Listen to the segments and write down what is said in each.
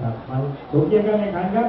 ครับมาสูงเยี่ยมการแข่งขันครับ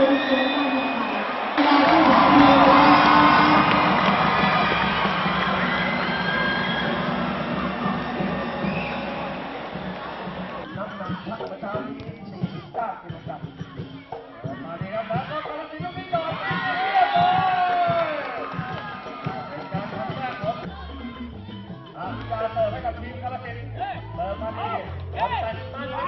เติมมาดีบอลตัดมา